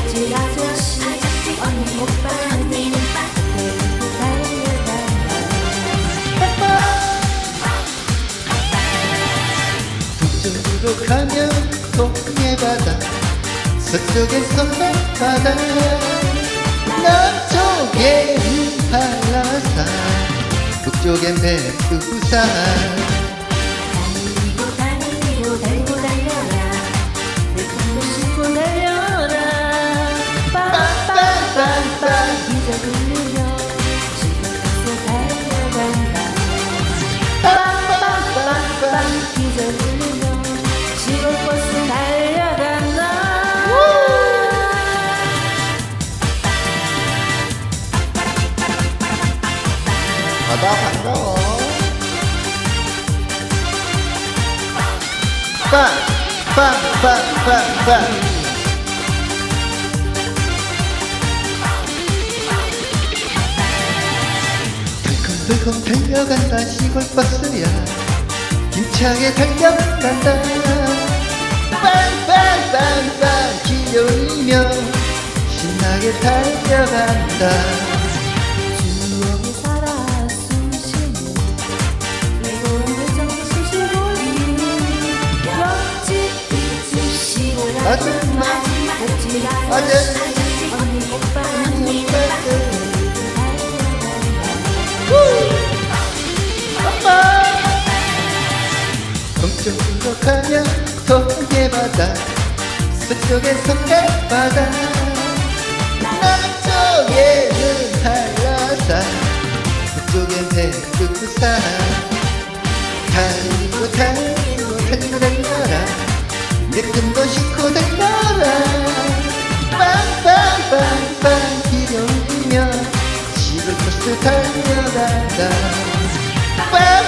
옆집 아저씨 언니 오빠 데리고 북쪽으로 가면 동해바다 서쪽엔 섬나바다 남쪽엔 한라산 북쪽엔 백두산 바다 반가워 빵 빵 빵 빵 빵 덜컹덜컹 달려간다. 시골버스야. 힘차게 달려간다. 빵빵빵빵. 기울이며 신나게 달려간다. 주옥이 살아 숨쉬는 외로움을 정수 시골이 옆집 이집 시골 아줌마, 아저씨, 아저씨 언니 오빠 언니 동쪽 바다 서쪽엔 석가바다 남쪽에는 한라산 북쪽엔 백두산 달리고 달리고 달리고 달려라 내 꿈도 싣고 달려라 빵빵빵빵 기울이며 시골버스 달려간다 빵빵빵빵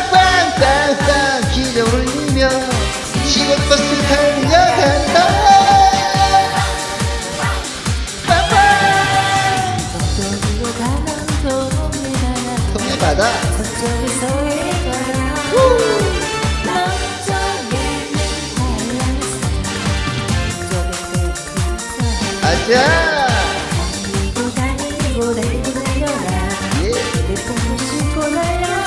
두산 아자 달리고 달리고 달려라. 예. 내 꿈도 싣고 달려